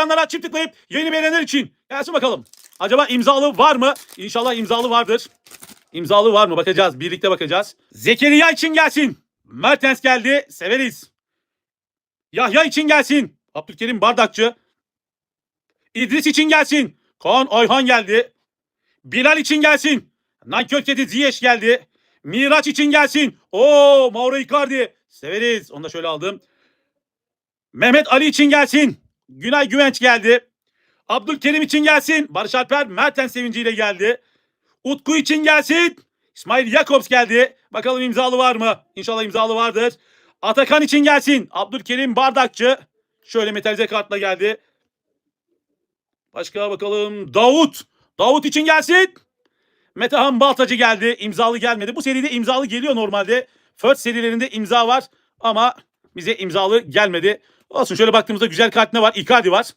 ekranlara çift tıklayıp yeni beğenenler için gelsin bakalım. Acaba imzalı var mı? İnşallah imzalı vardır. İmzalı var mı? Bakacağız. Birlikte bakacağız. Zekeriya için gelsin. Mertens geldi. Severiz. Yahya için gelsin. Abdülkerim Bardakçı. İdris için gelsin. Kaan Ayhan geldi. Bilal için gelsin. Nankör kedi Ziyech geldi. Miraç için gelsin. Oo Mauro Icardi. Severiz. Onu da şöyle aldım. Mehmet Ali için gelsin. Günay Güvenç geldi. Abdülkerim için gelsin. Barış Alper Mertens sevinciyle geldi. Utku için gelsin. İsmail Jakobs geldi. Bakalım imzalı var mı? İnşallah imzalı vardır. Atakan için gelsin. Abdülkerim Bardakçı. Şöyle metalize kartla geldi. Başka bakalım. Davut. Davut için gelsin. Metehan Baltacı geldi. İmzalı gelmedi. Bu seride imzalı geliyor normalde. First serilerinde imza var ama bize imzalı gelmedi. Olsun şöyle baktığımızda güzel kart ne var? Icardi var.